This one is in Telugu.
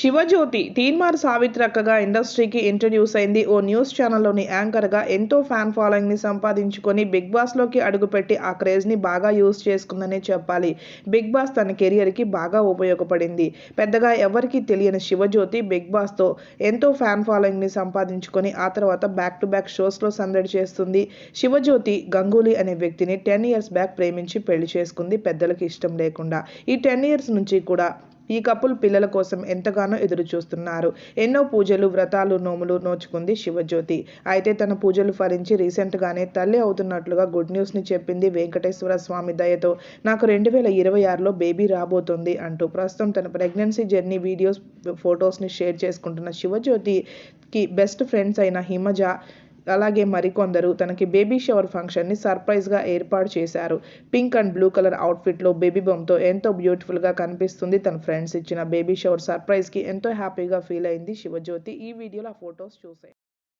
శివజ్యోతి తీన్మార్ సావిత్రి అక్కగా ఇండస్ట్రీకి ఇంట్రడ్యూస్ అయింది. ఓ న్యూస్ ఛానల్లోని యాంకర్గా ఎంతో ఫ్యాన్ ఫాలోయింగ్ని సంపాదించుకొని బిగ్ బాస్లోకి అడుగుపెట్టి ఆ క్రేజ్ని బాగా యూజ్ చేసుకుందనే చెప్పాలి. బిగ్ బాస్ తన కెరియర్కి బాగా ఉపయోగపడింది. పెద్దగా ఎవరికీ తెలియని శివజ్యోతి బిగ్ బాస్తో ఎంతో ఫ్యాన్ ఫాలోయింగ్ని సంపాదించుకొని ఆ తర్వాత బ్యాక్ టు బ్యాక్ షోస్లో సందడి చేస్తుంది. శివజ్యోతి గంగూలీ అనే వ్యక్తిని టెన్ ఇయర్స్ బ్యాక్ ప్రేమించి పెళ్ళి చేసుకుంది. పెద్దలకు ఇష్టం లేకుండా. ఈ టెన్ ఇయర్స్ నుంచి కూడా ఈ కపుల్ పిల్లల కోసం ఎంతగానో ఎదురు చూస్తున్నారు ఎన్నో పూజలు వ్రతాలు నోములు నోచుకుంది శివజ్యోతి. అయితే తన పూజలు ఫలించి రీసెంట్గానే తల్లి అవుతున్నట్లుగా గుడ్ న్యూస్ని చెప్పింది వెంకటేశ్వర స్వామి దయతో. నాకు రెండు వేల ఇరవై ఆరులో బేబీ రాబోతుంది అంటూ ప్రస్తుతం తన ప్రెగ్నెన్సీ జర్నీ వీడియోస్ ఫొటోస్ని షేర్ చేసుకుంటున్న శివజ్యోతికి బెస్ట్ ఫ్రెండ్స్ అయిన హిమజ అలాగే మరికొందరు తనకి బేబీ షవర్ ఫంక్షన్ని సర్ప్రైజ్గా ఏర్పాటు చేశారు. పింక్ అండ్ బ్లూ కలర్ అవుట్ఫిట్లో బేబీ బొమ్తో ఎంతో బ్యూటిఫుల్గా కనిపిస్తుంది తన ఫ్రెండ్స్. ఇచ్చిన బేబీ షవర్ సర్ప్రైజ్కి ఎంతో హ్యాపీగా ఫీల్ అయింది శివజ్యోతి. ఈ వీడియోలో ఆ ఫొటోస్ చూసాయి